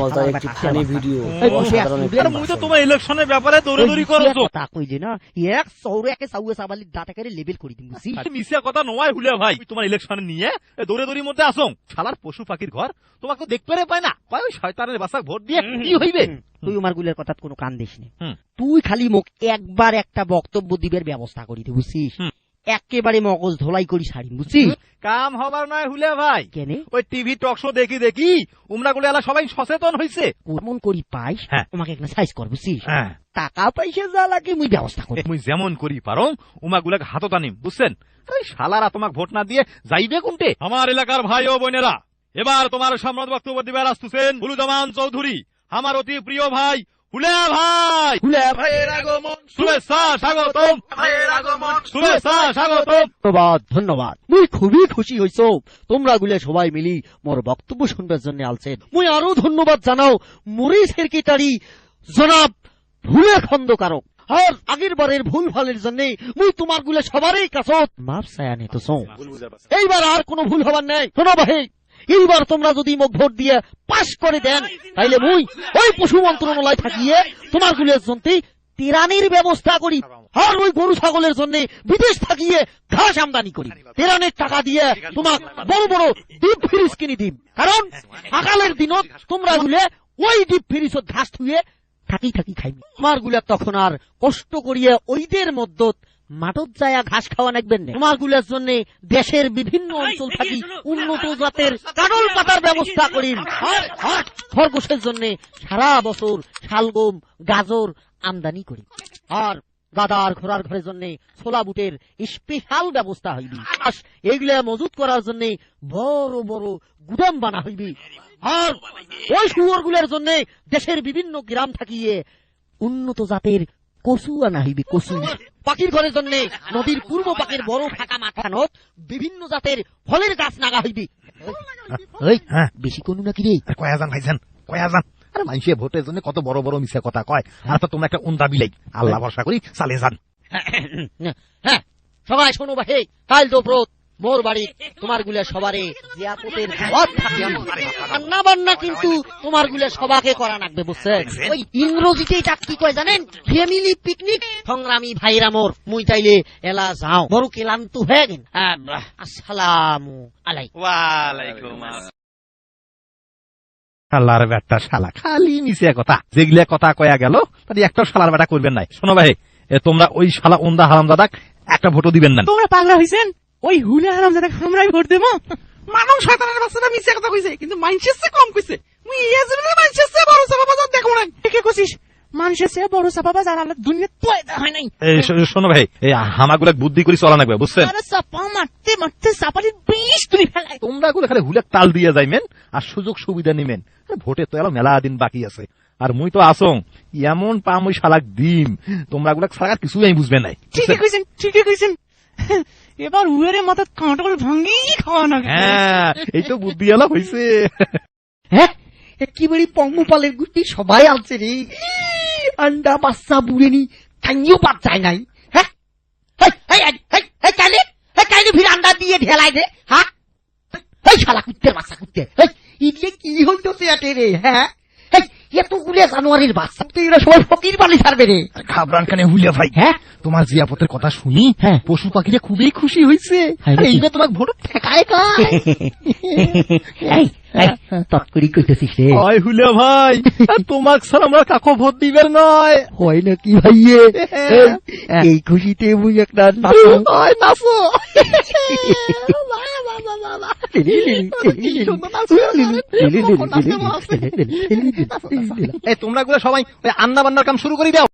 মজার একটি funny video. মুই তো তোমার ইলেকশনের ব্যাপারে দৌড়াদৌড়ি করছ। কথা কই যে না এক সৌরে একে সাউয়ে সাবালির দাঁত একেবারে লেবেল করে দিম বুঝছি মিশিয়া কথা নয় ভাই। তোমার ইলেকশনে নিয়ে এ দৌড়ে দৌড়ির মধ্যে আসো। শালার পশু পাখির ঘর তোমাকে দেখতে রে পায় না। কয় ওই শয়তানের বাসা ভোট দিয়ে কি হইবে? তুই আমার গুলের কথা কোনো কান দিস নি। তুই খালি মোক একবার একটা বক্তব্য দিবের ব্যবস্থা করি বুঝছিস। একেবারে মগজ ধোলাই করি সারিম বুঝছিস? কাম হবার নয় হুলিয়া ভাই। কেনে? ওই টিভি টক শো দেখি দেখি উমরা গুলো এলা সবাই সচেতন হইছে। কেমন করি পাইস? হ্যাঁ। তোমাকে একটা সাইজ কর বুঝছিস? হ্যাঁ। টাকা পয়সা যা লাগে মুই ব্যবস্থা করি। মুই যেমন করি পারো উমা গুলাকে হাতত আনিম বুঝছেন? আরে শালারা তোমাক ভোট না দিয়ে যাইবে কোনটে? আমার এলাকার ভাই ও বোনেরা এবার তোমার সম্রাট বক্তব্য দিবে আসতেছেন হুলুজামান চৌধুরী আমার অতি প্রিয় ভাই হুলে ভাই! হুলে ভাইয়ের আগমন ধন্যবাদ ধন্যবাদ। মুই খুবই খুশি হইছ। তোমরা গুলে সবাই মিলি মোর বক্তব্য শুনবার জন্য মুই আরও ধন্যবাদ জানাও মুরি জনাব ভুলে খন্দকারক। আর আগের বারের ভুল ভালের জন্য মুই তোমার গুলে সবারই কাছত মাপ ছায়া নে তো এইবার আর কোনো ভুল হবার নাই। শোনো ভাই এইবার তোমরা যদি মোক ভোট দিয়ে পাশ করে দেন, তাইলে মুই ওই পশু মন্ত্রণালয় থাকিয়ে তোমার গুলের জন্যে তেরানির ব্যবস্থা করি আর ওই গরু ছাগলের জন্য বিদেশ থাকিয়ে ঘাস আমদানি করি তেরানের টাকা দিয়ে তোমাক বড় বড় ডিপ ফ্রিজ কিনে দিম কারণ সকালের দিনত তোমরা গুলে ওই ডিপ ফ্রিজত ঘাস থুয়ে থাকি থাকি খাইবি তোমারগুলা তখন আর কষ্ট করিয়ে ওইদের মধ্যত মাঠত যায়া ঘাস খাওয়া নাকবেন না তোমারগুলার জন্য দেশের বিভিন্ন অঞ্চল থাকি উন্নত জাতের কাডল পাতার ব্যবস্থা করিম আর খরগোশের জন্য সারা বছর শালগম গাজর আমদানি করি। আর গাদার ঘোড়ার ঘরের জন্য ছোলা বুটের স্পেশাল ব্যবস্থা হইবি। এগুলা মজুত করার জন্য বড় বড় গুদাম বানা হইবি। আর ওই শুয়োরগুলার জন্য দেশের বিভিন্ন গ্রাম থাকিয়ে উন্নত জাতের কচু আনা হইবি কচু। পাখির ঘরের জন্য নদীর পূর্ব পাকের বড় ফাঁকা মাঠানত বিভিন্ন জাতের ফলের গাছ নাগা হইবি। হ্যাঁ। বেশি কোনো নাকি রে? কয়া যান ভাইজান কয়া যান আরে মানুষের ভোটের জন্য কত বড় বড় মিশা কথা কয়। আর তো তোমরা একটা উন্দা বিলাই আল্লাহ ভরসা করি চালে যান। হ্যাঁ সবাই শোনো ভাই কাল তো প্রত মোর বাড়ি তোমারগুলা সবারে জিয়াপতের দাওয়াত থাকে রান্না বান্না কিন্তু তোমারগুলা সবাকে করা লাগবে বুঝছে ওই ইংরেজিতে এটা কি কয় জানেন? ফ্যামিলি পিকনিক সংগ্রামী ভাইরা মোর মুই তাইলে এলা যাও। বড় ক্লান্ত হয়ে গেন। আসসালামু আলাইকুম। ওয়ালাইকুম শালার বেটা শালা, খালি মিশিয়া কথা। যেগুলা কথা কয়া গেল তাহলে একটা শালার বেটা করবেন নাই। শোনো ভাই তোমরা ওই শালা ওন্দা হারাম দাদাক একটা ভোটও দিবেন না। তোমরা পাগলা হইছেন? ওই হুলে আরাম যাতে আমরাই ভোট দেবো? মানুষ শয়তানের বাচ্চাটা মিছে কথা কইছে, কিন্তু মানুষের কম কইছে। মুই ইয়ে জীবনে মানুষের চেয়ে বড় চাপা বাজার দেখো না কে কইছিস মানুষের চেয়ে বড় চাপা বাজার, আল্লাহ দুনিয়া পয়দা হয় নাই? এই শোনো ভাই এই হামাগুলা বুদ্ধি করে চলা লাগবে বুঝছেন? আরে চাপা মারতে মারতে চাপালির বিষ তুলি ফেলাই। তোমরা গুলো খালি হুলে তাল দিয়ে আর সুযোগ সুবিধা আরে ভোটে তো এলো মেলা দিন বাকি আছে। আর মুই তো আসং এমন পাম ওই শালাক দিম তোমরা গুলা ছাড়া আর কিছুই আমি বুঝবে নাই ঠিকই কইছেন ঠিকই কইছেন। এবার উয়ের মাথা কাঁটল ভাঙ্গি খাওয়া না হ্যাঁ এই তো বুদ্ধি এলা হয়েছে হ্যাঁ একেবারে পঙ্গপালের গুটি সবাই আনছে রে। আন্ডা বাচ্চা বুড়ে নি কাইও বাচ্চায় নাই হ্যাঁ কাইলে ফির আন্ডা দিয়ে ঢেলাই দে হ্যাঁ শালা কুত্তের বাচ্চা কুত্তে ইডলে কি হইতেছে এতে রে হ্যাঁ এতগুলো জানুয়ারির বাচ্চা তো এরা সবাই ফকির বালি ছাড়বে রে। খাবরান খানে হুলিয়া ভাই? হ্যাঁ? তোমার জিয়াপতের কথা শুনি হ্যাঁ। পশু পাখিরা খুবই খুশি হয়েছে হ্যাঁ, এইবার তোমার ভোট ঠেকায় কায় তৎকরি কইতেছিস রে। হয় হুলিয়া ভাই তোমাক স্যার আমরা কাকো ভোট দিবেন নয়। হয় নাকি ভাইয়ে এই, এই খুশিতে মুই একটা নাচো। এই তোমরা গুলো সবাই ওই আন্না বান্নার কাম শুরু করে দাও।